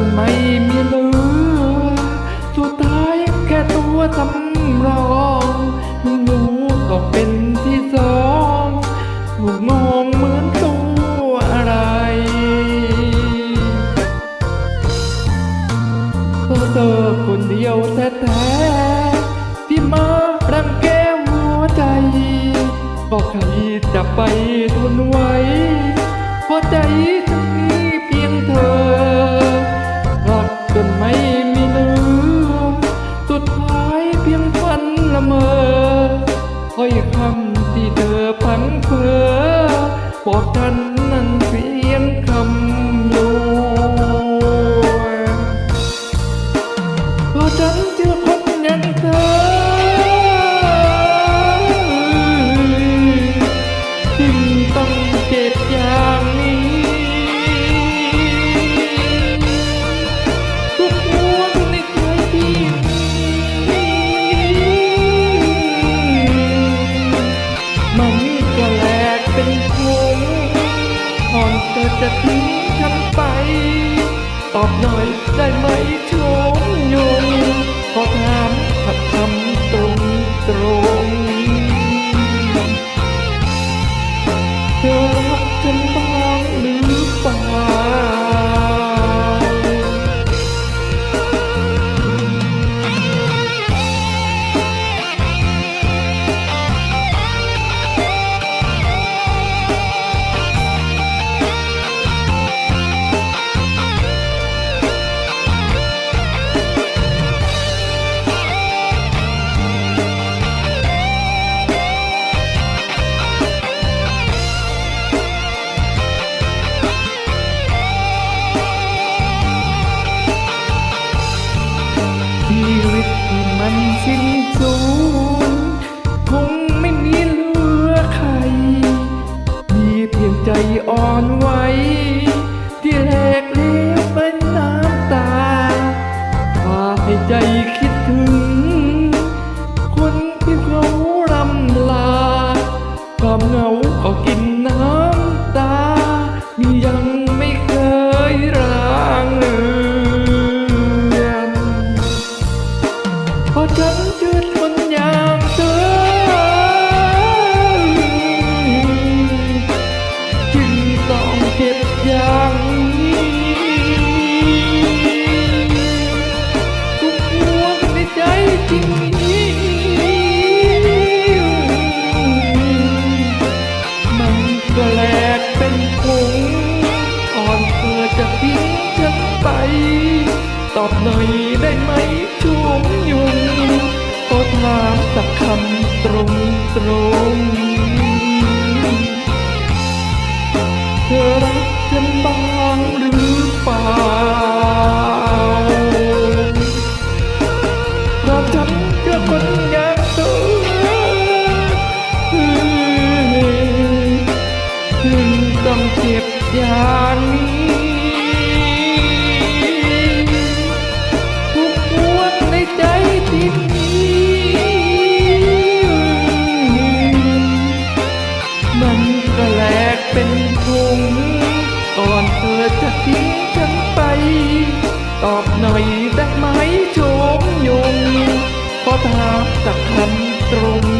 นไม่มีเหลือสุดท้ายแค่ตัวสำรองไม่รู้ต้องเป็นที่สองถูกมองเหมือนตัวอะไรเพราะเธอคนเดียวแท้ๆที่มารังแกหัวใจ บอกใครจะไปทนไหวเพราะใจ บอ ธอจะทิ้งฉันไป ตอบหน่อยได้ไหมเธอ ที่มันสิ้นสูญคงไม่มีเหลือใคร มีเพียงใจอ่อนไหวที่แหลกเหลวเป็นน้ำตาพาให้ใจคิดถึง อบหน่อยได้ไหมช่วงยุงก็ถามสักคำตรงตรงเธอรักฉันบ้างหรือเปล่าเพราะฉันเชื่อคนอย่างเธอถึงต้องเจ็บอย่างนี้ โชมยงขอถามสักคำตรงตรง